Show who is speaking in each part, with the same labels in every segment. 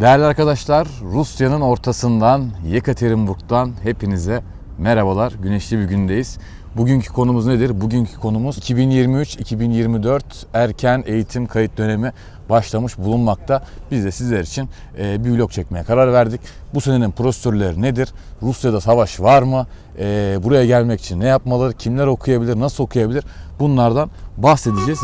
Speaker 1: Değerli arkadaşlar, Rusya'nın ortasından, Yekaterinburg'dan hepinize merhabalar. Güneşli bir gündeyiz. Bugünkü konumuz nedir? Bugünkü konumuz 2023-2024 erken eğitim kayıt dönemi başlamış bulunmakta. Biz de sizler için e, bir vlog çekmeye karar verdik. Bu senenin prosedürleri nedir? Rusya'da savaş var mı? E, buraya gelmek için ne yapmalı? Kimler okuyabilir? Nasıl okuyabilir? Bunlardan bahsedeceğiz.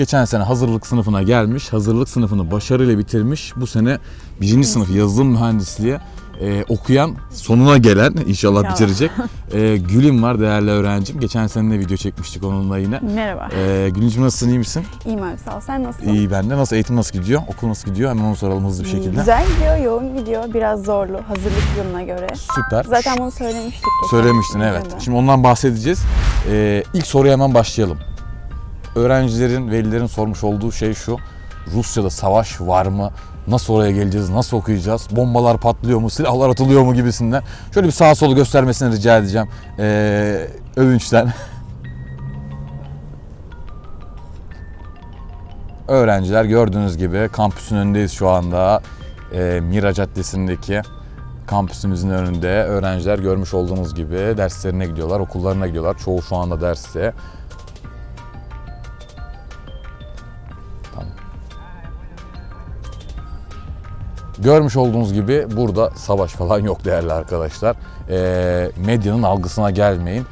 Speaker 1: Geçen sene hazırlık sınıfına gelmiş, hazırlık sınıfını başarıyla bitirmiş. Bu sene birinci sınıf yazılım mühendisliği e, okuyan, sonuna gelen inşallah
Speaker 2: İnşallah.
Speaker 1: bitirecek. E, Gül'üm var değerli öğrencim. Geçen sene de video çekmiştik onunla yine.
Speaker 2: Merhaba.
Speaker 1: E, Gül'cüm nasılsın, iyi misin?
Speaker 2: İyiyim abi sağ ol. Sen nasılsın?
Speaker 1: İyi ben de. Nasıl, eğitim nasıl gidiyor? Okul nasıl gidiyor? Hemen onu soralım hızlı bir şekilde.
Speaker 2: Güzel gidiyor, yoğun gidiyor. Biraz zorlu hazırlık yılına göre.
Speaker 1: Süper.
Speaker 2: Zaten bunu söylemiştik. geçen
Speaker 1: Söylemiştin evet. Şimdi ondan bahsedeceğiz. Ee, ilk soruya hemen başlayalım. Öğrencilerin, velilerin sormuş olduğu şey şu. Rusya'da savaş var mı? Nasıl oraya geleceğiz? Nasıl okuyacağız? Bombalar patlıyor mu? Silahlar atılıyor mu gibisinden. Şöyle bir sağa solu göstermesini rica edeceğim. Ee, övünçten. Öğrenciler gördüğünüz gibi kampüsün önündeyiz şu anda. Ee, Mira Caddesi'ndeki kampüsümüzün önünde öğrenciler görmüş olduğunuz gibi derslerine gidiyorlar, okullarına gidiyorlar. Çoğu şu anda derste. Görmüş olduğunuz gibi burada savaş falan yok değerli arkadaşlar. Ee, medyanın algısına gelmeyin.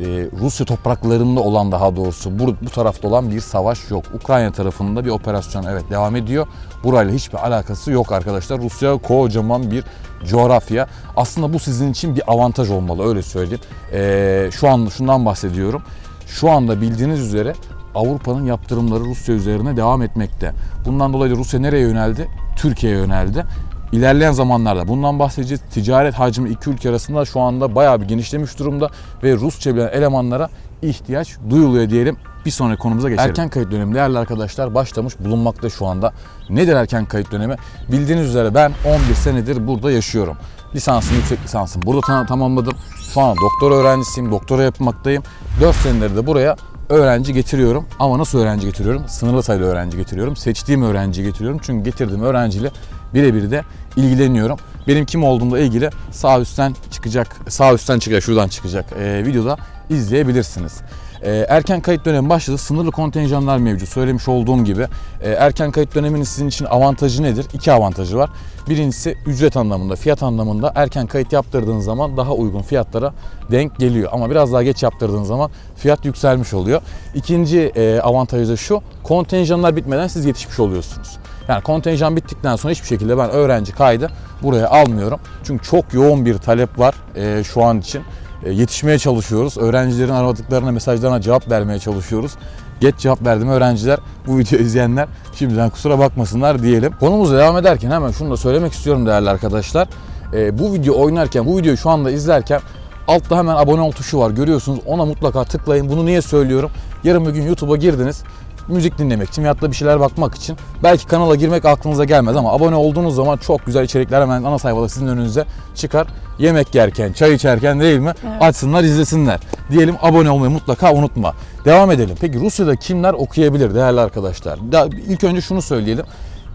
Speaker 1: Ee, Rusya topraklarında olan daha doğrusu bu, bu tarafta olan bir savaş yok. Ukrayna tarafında bir operasyon evet devam ediyor. Burayla hiçbir alakası yok arkadaşlar. Rusya kocaman bir coğrafya. Aslında bu sizin için bir avantaj olmalı öyle söyleyeyim. Ee, şu an şundan bahsediyorum. Şu anda bildiğiniz üzere Avrupa'nın yaptırımları Rusya üzerine devam etmekte. Bundan dolayı Rusya nereye yöneldi? Türkiye'ye yöneldi. İlerleyen zamanlarda bundan bahsedeceğiz. Ticaret hacmi iki ülke arasında şu anda bayağı bir genişlemiş durumda ve Rusça bilen elemanlara ihtiyaç duyuluyor diyelim. Bir sonraki konumuza geçelim. Erken kayıt dönemi değerli arkadaşlar başlamış bulunmakta şu anda. Nedir erken kayıt dönemi? Bildiğiniz üzere ben 11 senedir burada yaşıyorum. Lisansım, yüksek lisansım burada ta- tamamladım. Şu an doktora öğrencisiyim, doktora yapmaktayım. 4 senedir de buraya öğrenci getiriyorum. Ama nasıl öğrenci getiriyorum? Sınırlı sayıda öğrenci getiriyorum. Seçtiğim öğrenci getiriyorum. Çünkü getirdiğim öğrenciyle birebir de ilgileniyorum. Benim kim olduğumla ilgili sağ üstten çıkacak, sağ üstten çıkacak, şuradan çıkacak e, videoda izleyebilirsiniz. E, erken kayıt dönemi başladı. Sınırlı kontenjanlar mevcut. Söylemiş olduğum gibi. E, erken kayıt döneminin sizin için avantajı nedir? İki avantajı var. Birincisi ücret anlamında, fiyat anlamında erken kayıt yaptırdığınız zaman daha uygun fiyatlara denk geliyor. Ama biraz daha geç yaptırdığınız zaman fiyat yükselmiş oluyor. İkinci e, avantajı da şu. Kontenjanlar bitmeden siz yetişmiş oluyorsunuz. Yani kontenjan bittikten sonra hiçbir şekilde ben öğrenci kaydı buraya almıyorum. Çünkü çok yoğun bir talep var e, şu an için. E, yetişmeye çalışıyoruz. Öğrencilerin aradıklarına, mesajlarına cevap vermeye çalışıyoruz. Geç cevap verdim öğrenciler, bu videoyu izleyenler şimdiden kusura bakmasınlar diyelim. Konumuza devam ederken hemen şunu da söylemek istiyorum değerli arkadaşlar. E, bu video oynarken, bu videoyu şu anda izlerken altta hemen abone ol tuşu var görüyorsunuz. Ona mutlaka tıklayın. Bunu niye söylüyorum? Yarın bir gün YouTube'a girdiniz müzik dinlemek için veyahut da bir şeyler bakmak için. Belki kanala girmek aklınıza gelmez ama abone olduğunuz zaman çok güzel içerikler hemen ana sayfada sizin önünüze çıkar. Yemek yerken, çay içerken değil mi?
Speaker 2: Evet.
Speaker 1: Açsınlar, izlesinler. Diyelim abone olmayı mutlaka unutma. Devam edelim. Peki Rusya'da kimler okuyabilir değerli arkadaşlar? Da, ilk önce şunu söyleyelim.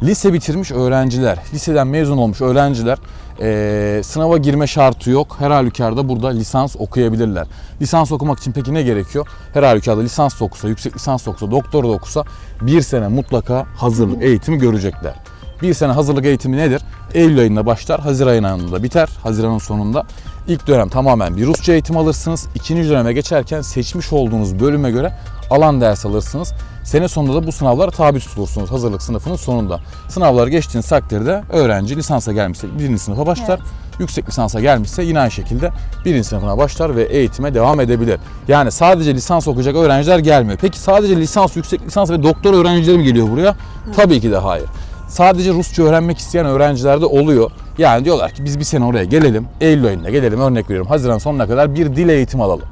Speaker 1: Lise bitirmiş öğrenciler, liseden mezun olmuş öğrenciler eee, sınava girme şartı yok. Her halükarda burada lisans okuyabilirler. Lisans okumak için peki ne gerekiyor? Her halükarda lisans okusa, yüksek lisans okusa, doktora da okusa bir sene mutlaka hazırlık eğitimi görecekler. Bir sene hazırlık eğitimi nedir? Eylül ayında başlar, Haziran ayında biter. Haziran'ın sonunda. İlk dönem tamamen bir Rusça eğitim alırsınız. İkinci döneme geçerken seçmiş olduğunuz bölüme göre alan ders alırsınız. Sene sonunda da bu sınavlara tabi tutulursunuz hazırlık sınıfının sonunda. Sınavları geçtiğiniz takdirde öğrenci lisansa gelmişse birinci sınıfa başlar. Yüksek lisansa gelmişse yine aynı şekilde birinci sınıfına başlar ve eğitime devam edebilir. Yani sadece lisans okuyacak öğrenciler gelmiyor. Peki sadece lisans, yüksek lisans ve doktor öğrencileri mi geliyor buraya? Tabii ki de hayır. Sadece Rusça öğrenmek isteyen öğrenciler de oluyor. Yani diyorlar ki biz bir sene oraya gelelim, Eylül ayında gelelim örnek veriyorum Haziran sonuna kadar bir dil eğitimi alalım.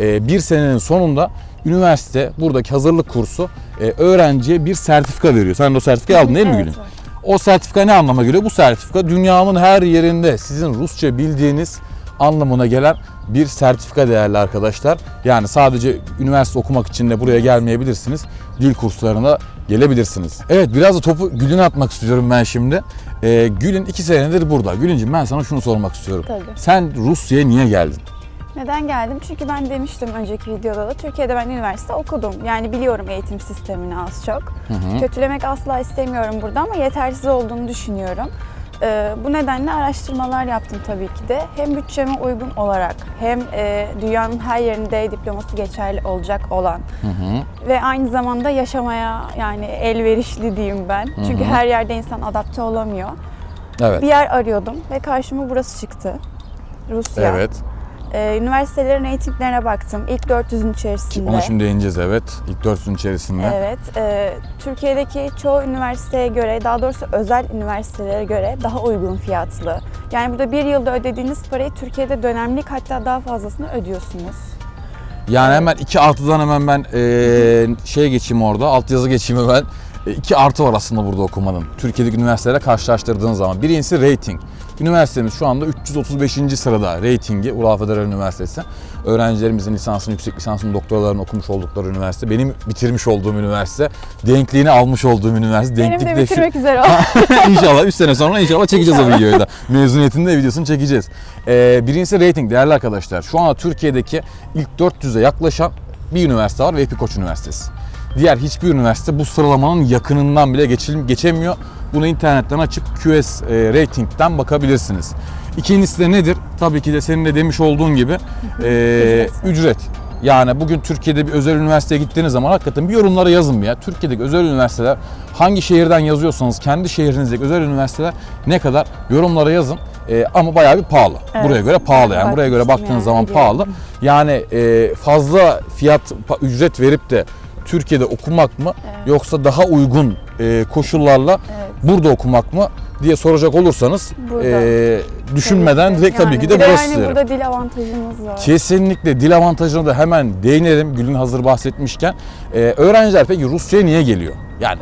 Speaker 1: Ee, bir senenin sonunda üniversite buradaki hazırlık kursu e, öğrenciye bir sertifika veriyor. Sen de o sertifikayı aldın değil mi
Speaker 2: Evet, var.
Speaker 1: O sertifika ne anlama geliyor? Bu sertifika dünyanın her yerinde sizin Rusça bildiğiniz anlamına gelen bir sertifika değerli arkadaşlar. Yani sadece üniversite okumak için de buraya gelmeyebilirsiniz. Dil kurslarına gelebilirsiniz. Evet biraz da topu Gül'üne atmak istiyorum ben şimdi. Ee, Gül'ün iki senedir burada. Gül'üncüm ben sana şunu sormak istiyorum.
Speaker 2: Tabii.
Speaker 1: Sen Rusya'ya niye geldin?
Speaker 2: Neden geldim? Çünkü ben demiştim önceki videoda da Türkiye'de ben üniversite okudum. Yani biliyorum eğitim sistemini az çok. Kötülemek asla istemiyorum burada ama yetersiz olduğunu düşünüyorum. Ee, bu nedenle araştırmalar yaptım tabii ki de. Hem bütçeme uygun olarak hem e, dünyanın her yerinde diploması geçerli olacak olan ve aynı zamanda yaşamaya yani elverişli diyeyim ben. Çünkü her yerde insan adapte olamıyor.
Speaker 1: Evet.
Speaker 2: Bir yer arıyordum ve karşıma burası çıktı. Rusya.
Speaker 1: Evet.
Speaker 2: Ee, üniversitelerin reytinglerine baktım. İlk 400'ün içerisinde.
Speaker 1: Ona şimdi değineceğiz evet. İlk dörtsün içerisinde.
Speaker 2: Evet. e, Türkiye'deki çoğu üniversiteye göre, daha doğrusu özel üniversitelere göre daha uygun fiyatlı. Yani burada bir yılda ödediğiniz parayı Türkiye'de dönemlik hatta daha fazlasını ödüyorsunuz.
Speaker 1: Yani hemen 2 artıdan hemen ben eee şeye geçeyim orada. Altyazı geçeyim hemen. 2 artı var aslında burada okumanın. Türkiye'deki üniversitelerle karşılaştırdığın zaman. Birincisi rating. Üniversitemiz şu anda 335. sırada reytingi Ural Federal Üniversitesi. Öğrencilerimizin lisansını, yüksek lisansını, doktoralarını okumuş oldukları üniversite. Benim bitirmiş olduğum üniversite. Denkliğini almış olduğum üniversite.
Speaker 2: Benim
Speaker 1: Denklik
Speaker 2: de
Speaker 1: şu-
Speaker 2: bitirmek üzere o.
Speaker 1: inşallah 3 sene sonra inşallah çekeceğiz o videoyu da. Mezuniyetinde videosunu çekeceğiz. Ee, birincisi rating değerli arkadaşlar. Şu anda Türkiye'deki ilk 400'e yaklaşan bir üniversite var ve Koç Üniversitesi. Diğer hiçbir üniversite bu sıralamanın yakınından bile geçemiyor. Bunu internetten açıp QS e, rating'den bakabilirsiniz. İkincisi de nedir? Tabii ki de senin de demiş olduğun gibi e, ücret. Yani bugün Türkiye'de bir özel üniversiteye gittiğiniz zaman hakikaten bir yorumlara yazın ya. Türkiye'deki özel üniversiteler hangi şehirden yazıyorsanız kendi şehrinizdeki özel üniversiteler ne kadar yorumlara yazın. Ee, ama bayağı bir pahalı.
Speaker 2: Evet.
Speaker 1: Buraya göre pahalı yani. Buraya göre baktığınız
Speaker 2: yani,
Speaker 1: zaman
Speaker 2: biliyorum.
Speaker 1: pahalı. Yani e, fazla fiyat ücret verip de Türkiye'de okumak mı
Speaker 2: Evet.
Speaker 1: yoksa daha uygun e, koşullarla
Speaker 2: Evet.
Speaker 1: Burada okumak mı diye soracak olursanız
Speaker 2: Burada.
Speaker 1: e, düşünmeden
Speaker 2: Tabii
Speaker 1: direkt tabii
Speaker 2: Yani
Speaker 1: ki de burası
Speaker 2: yani burada dil avantajımız var.
Speaker 1: Kesinlikle dil avantajına da hemen değinelim Gül'ün hazır bahsetmişken. Ee, öğrenciler peki Rusya'ya niye geliyor? Yani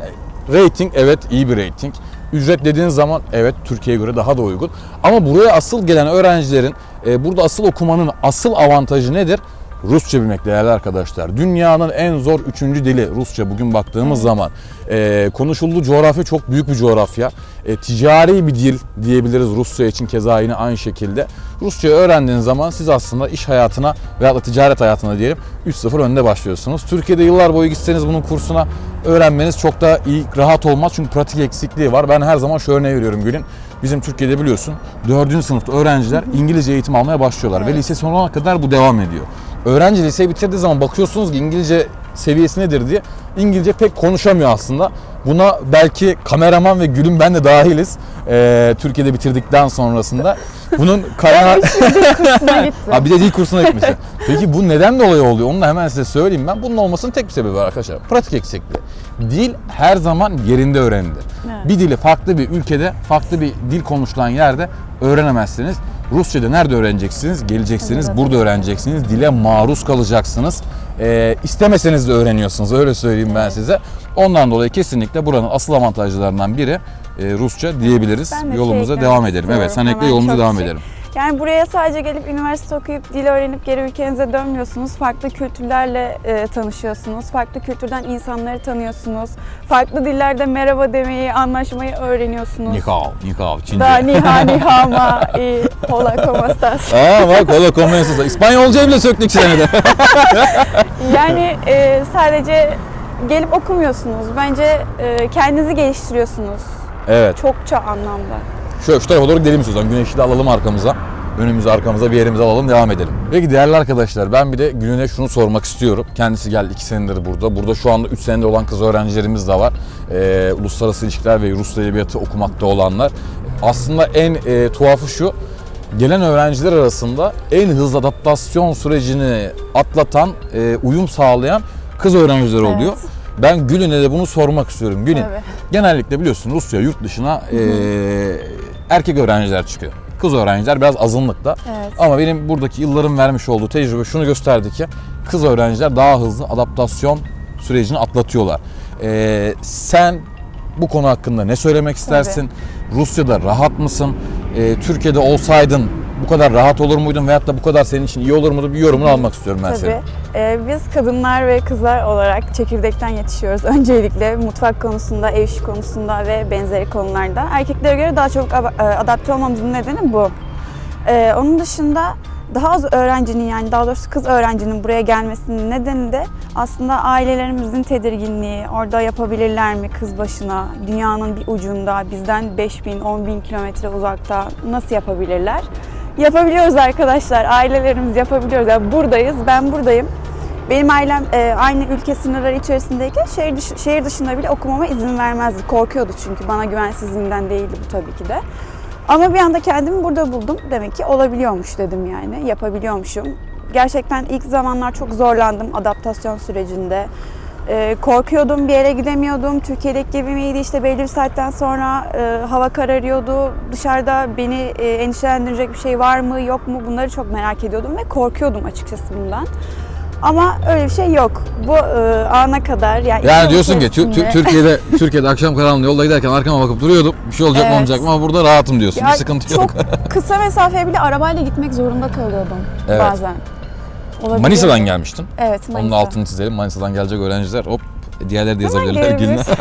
Speaker 1: rating evet iyi bir rating. Ücret dediğiniz zaman evet Türkiye'ye göre daha da uygun. Ama buraya asıl gelen öğrencilerin e, burada asıl okumanın asıl avantajı nedir? Rusça bilmek değerli arkadaşlar. Dünyanın en zor üçüncü dili Rusça bugün baktığımız zaman. E, konuşulduğu coğrafya çok büyük bir coğrafya. E, ticari bir dil diyebiliriz Rusya için keza yine aynı şekilde. Rusça öğrendiğiniz zaman siz aslında iş hayatına veya da ticaret hayatına diyelim 3-0 önde başlıyorsunuz. Türkiye'de yıllar boyu gitseniz bunun kursuna öğrenmeniz çok da iyi, rahat olmaz çünkü pratik eksikliği var. Ben her zaman şu örneği veriyorum Gül'ün. Bizim Türkiye'de biliyorsun 4. sınıfta öğrenciler İngilizce eğitim almaya başlıyorlar ve lise sonuna kadar bu devam ediyor. Öğrenci liseyi bitirdiği zaman bakıyorsunuz ki İngilizce seviyesi nedir diye İngilizce pek konuşamıyor aslında. Buna belki kameraman ve Gül'ün ben de dahiliz. Ee, Türkiye'de bitirdikten sonrasında. Bunun kaynağı...
Speaker 2: Kursuna gitti.
Speaker 1: Ha bir de dil kursuna gitmişler. Peki bu neden dolayı oluyor? Onu da hemen size söyleyeyim ben. Bunun olmasının tek bir sebebi var arkadaşlar. Pratik eksikliği. Dil her zaman yerinde öğrenilir.
Speaker 2: Evet.
Speaker 1: Bir dili farklı bir ülkede, farklı bir dil konuşulan yerde öğrenemezsiniz. Rusça'da nerede öğreneceksiniz? Geleceksiniz,
Speaker 2: Evet.
Speaker 1: burada öğreneceksiniz. Dile maruz kalacaksınız. Ee, istemeseniz de öğreniyorsunuz. Öyle söyleyeyim ben size. Ondan dolayı kesinlikle buranın asıl avantajlarından biri e, Rusça diyebiliriz.
Speaker 2: Ben de şey
Speaker 1: Yolumuza
Speaker 2: eklemek
Speaker 1: devam edelim. Evet, sen ekle yolumuza devam
Speaker 2: şey-
Speaker 1: edelim.
Speaker 2: Yani buraya sadece gelip üniversite okuyup dil öğrenip geri ülkenize dönmüyorsunuz. Farklı kültürlerle e, tanışıyorsunuz. Farklı kültürden insanları tanıyorsunuz. Farklı dillerde merhaba demeyi, anlaşmayı öğreniyorsunuz.
Speaker 1: Ni hao, ni hao, Çince.
Speaker 2: Da niha niha ma i hola como estas.
Speaker 1: Aa bak o da konvensiyonsa. İspanyolcayı bile söktük senede.
Speaker 2: Yani e, sadece gelip okumuyorsunuz. Bence e, kendinizi geliştiriyorsunuz.
Speaker 1: evet.
Speaker 2: Çokça anlamda.
Speaker 1: Şöyle şu tarafa doğru gidelim istiyorsan. Güneşi de alalım arkamıza. Önümüzü arkamıza bir yerimize alalım devam edelim. Peki değerli arkadaşlar ben bir de Gülüne şunu sormak istiyorum. Kendisi geldi 2 senedir burada. Burada şu anda 3 senedir olan kız öğrencilerimiz de var. Ee, uluslararası ilişkiler ve Rus edebiyatı okumakta olanlar. Aslında en e, tuhafı şu. Gelen öğrenciler arasında en hızlı adaptasyon sürecini atlatan, e, uyum sağlayan kız öğrenciler
Speaker 2: Evet.
Speaker 1: oluyor. Ben Gülüne de bunu sormak istiyorum. Gülün,
Speaker 2: Tabii.
Speaker 1: genellikle biliyorsun Rusya yurt dışına e, erkek öğrenciler çıkıyor. Kız öğrenciler biraz azınlıkta.
Speaker 2: Evet.
Speaker 1: Ama benim buradaki yılların vermiş olduğu tecrübe şunu gösterdi ki kız öğrenciler daha hızlı adaptasyon sürecini atlatıyorlar. Ee, sen bu konu hakkında ne söylemek istersin? Rusya'da rahat mısın? Ee, Türkiye'de olsaydın bu kadar rahat olur muydun veyahut da bu kadar senin için iyi olur muydu? Bir yorumunu almak istiyorum ben
Speaker 2: Tabii.
Speaker 1: senin.
Speaker 2: Ee, biz kadınlar ve kızlar olarak çekirdekten yetişiyoruz. Öncelikle mutfak konusunda, ev işi konusunda ve benzeri konularda. Erkeklere göre daha çabuk ab- e, adapte olmamızın nedeni bu. Ee, onun dışında daha az öğrencinin yani daha doğrusu kız öğrencinin buraya gelmesinin nedeni de aslında ailelerimizin tedirginliği. Orada yapabilirler mi kız başına? Dünyanın bir ucunda, bizden 5000, 10 bin kilometre uzakta nasıl yapabilirler? Yapabiliyoruz arkadaşlar. Ailelerimiz yapabiliyoruz. Yani buradayız. Ben buradayım. Benim ailem e, aynı ülke sınırları içerisindeyken şehir, dışı- şehir dışında bile okumama izin vermezdi. Korkuyordu çünkü bana güvensizliğinden değildi bu tabii ki de. Ama bir anda kendimi burada buldum. Demek ki olabiliyormuş dedim yani. Yapabiliyormuşum. Gerçekten ilk zamanlar çok zorlandım adaptasyon sürecinde. Ee, korkuyordum, bir yere gidemiyordum. Türkiye'deki gibi miydi? İşte belli bir saatten sonra e, hava kararıyordu. Dışarıda beni e, endişelendirecek bir şey var mı, yok mu? Bunları çok merak ediyordum ve korkuyordum açıkçası bundan. Ama öyle bir şey yok. Bu e, ana kadar yani,
Speaker 1: Yani diyorsun ki Tü- Tü-
Speaker 2: içerisinde-
Speaker 1: Türkiye'de Türkiye'de akşam karanlığı yolda giderken arkama bakıp duruyordum. Bir şey olacak mı
Speaker 2: Evet.
Speaker 1: olmayacak mı ama burada rahatım diyorsun.
Speaker 2: Ya
Speaker 1: bir sıkıntı yok.
Speaker 2: Çok kısa mesafeye bile arabayla gitmek zorunda kalıyordum
Speaker 1: Evet.
Speaker 2: bazen. Olabiliyor.
Speaker 1: Manisa'dan gelmiştin.
Speaker 2: Evet Manisa.
Speaker 1: Onun altını çizelim. Manisa'dan gelecek öğrenciler hop diğerleri de yazabilirler gününe.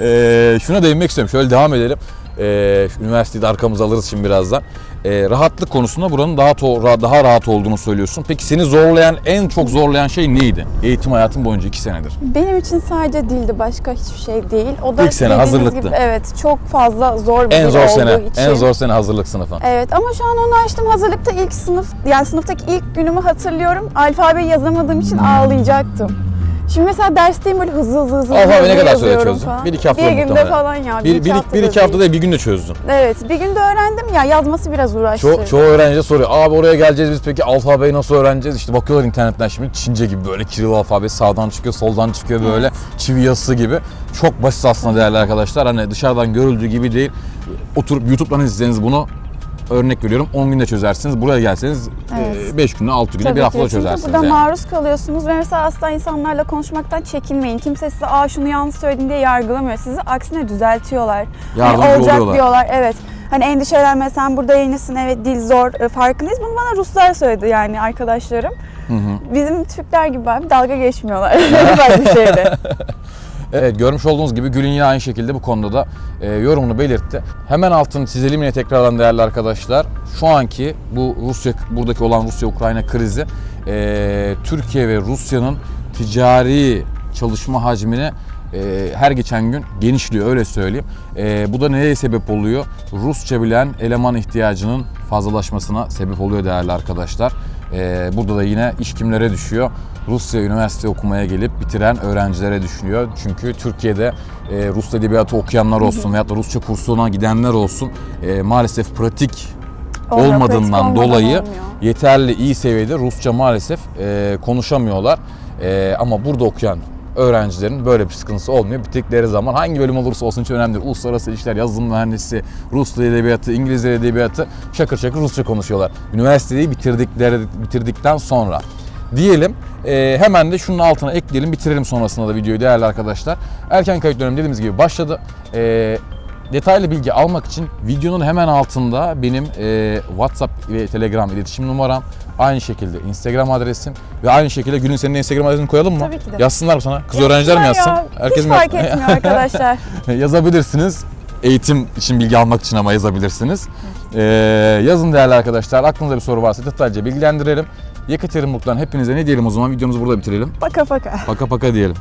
Speaker 1: Ee, şuna değinmek istiyorum. Şöyle devam edelim. Şu üniversiteyi de arkamıza alırız şimdi birazdan. Ee, rahatlık konusunda buranın daha daha rahat olduğunu söylüyorsun. Peki seni zorlayan, en çok zorlayan şey neydi? Eğitim hayatın boyunca iki senedir.
Speaker 2: Benim için sadece dildi başka hiçbir şey değil. O da
Speaker 1: İlk sene, hazırlıktı.
Speaker 2: Gibi, evet çok fazla zor bir
Speaker 1: En zor sene,
Speaker 2: için.
Speaker 1: en zor sene hazırlık sınıfı.
Speaker 2: Evet ama şu an onu açtım hazırlıkta ilk sınıf yani sınıftaki ilk günümü hatırlıyorum. Alfabeyi yazamadığım için ağlayacaktım. Şimdi mesela dersteyim böyle hızlı hızlı hızlı
Speaker 1: Alfabe
Speaker 2: hızlı
Speaker 1: ne kadar
Speaker 2: yazıyorum
Speaker 1: süre çözdün?
Speaker 2: falan.
Speaker 1: Bir iki haftada
Speaker 2: Bir günde
Speaker 1: muhtemelen.
Speaker 2: falan ya.
Speaker 1: Bir, bir, bir, iki haftada değil, bir günde çözdün.
Speaker 2: Evet bir günde öğrendim ya yazması biraz uğraştırdı.
Speaker 1: Ço- çoğu öğrenci de soruyor. Abi oraya geleceğiz biz peki alfabeyi nasıl öğreneceğiz? İşte bakıyorlar internetten şimdi Çince gibi böyle Kiril alfabesi sağdan çıkıyor soldan çıkıyor böyle çivi yazısı gibi. Çok basit aslında değerli arkadaşlar. Hani dışarıdan görüldüğü gibi değil. Oturup YouTube'dan izleseniz bunu örnek veriyorum 10 günde çözersiniz. Buraya gelseniz
Speaker 2: Evet.
Speaker 1: 5 günde 6 günde
Speaker 2: Tabii
Speaker 1: bir haftada çözersiniz.
Speaker 2: burada
Speaker 1: yani.
Speaker 2: maruz kalıyorsunuz ve mesela asla insanlarla konuşmaktan çekinmeyin. Kimse size aa şunu yanlış söyledin diye yargılamıyor. Sizi aksine düzeltiyorlar.
Speaker 1: Yardımcı
Speaker 2: Hani olacak
Speaker 1: oluyorlar.
Speaker 2: diyorlar. Evet. Hani endişelenme sen burada yenisin evet dil zor e, farkındayız. Bunu bana Ruslar söyledi yani arkadaşlarım.
Speaker 1: Hı hı.
Speaker 2: Bizim Türkler gibi abi dalga geçmiyorlar. Bak bir şeyde.
Speaker 1: Evet görmüş olduğunuz gibi Gülün yine aynı şekilde bu konuda da e, yorumunu belirtti. Hemen altını çizelim yine tekrardan değerli arkadaşlar. Şu anki bu Rusya buradaki olan Rusya-Ukrayna krizi e, Türkiye ve Rusya'nın ticari çalışma hacmini e, her geçen gün genişliyor öyle söyleyeyim. E, bu da neye sebep oluyor? Rusça bilen eleman ihtiyacının fazlalaşmasına sebep oluyor değerli arkadaşlar. E, burada da yine iş kimlere düşüyor? Rusya üniversite okumaya gelip bitiren öğrencilere düşünüyor. Çünkü Türkiye'de e, Rus edebiyatı okuyanlar olsun veyahut da Rusça kursuna gidenler olsun e, maalesef pratik
Speaker 2: pratik
Speaker 1: olmadığından dolayı
Speaker 2: olmuyor.
Speaker 1: yeterli iyi seviyede Rusça maalesef e, konuşamıyorlar. E, ama burada okuyan öğrencilerin böyle bir sıkıntısı olmuyor. Bitirdikleri zaman hangi bölüm olursa olsun hiç önemli değil. Uluslararası ilişkiler, yazılım mühendisi, Rus edebiyatı, İngiliz edebiyatı şakır şakır Rusça konuşuyorlar. Üniversiteyi bitirdikleri bitirdikten sonra diyelim. E, hemen de şunun altına ekleyelim, bitirelim sonrasında da videoyu değerli arkadaşlar. Erken kayıt dönemi dediğimiz gibi başladı. E, detaylı bilgi almak için videonun hemen altında benim e, WhatsApp ve Telegram iletişim numaram, aynı şekilde Instagram adresim ve aynı şekilde Gül'ün senin Instagram adresini koyalım mı?
Speaker 2: Tabii ki de.
Speaker 1: Yazsınlar mı sana? Kız öğrenciler mi yazsın?
Speaker 2: Ya,
Speaker 1: Herkes
Speaker 2: hiç
Speaker 1: mi
Speaker 2: fark
Speaker 1: yazsın?
Speaker 2: etmiyor arkadaşlar.
Speaker 1: Yazabilirsiniz. Eğitim için bilgi almak için ama yazabilirsiniz. Ee, yazın değerli arkadaşlar. Aklınızda bir soru varsa detaylıca bilgilendirelim. Yekaterinburg'dan hepinize ne diyelim o zaman? Videomuzu burada bitirelim.
Speaker 2: Paka paka.
Speaker 1: Paka paka diyelim.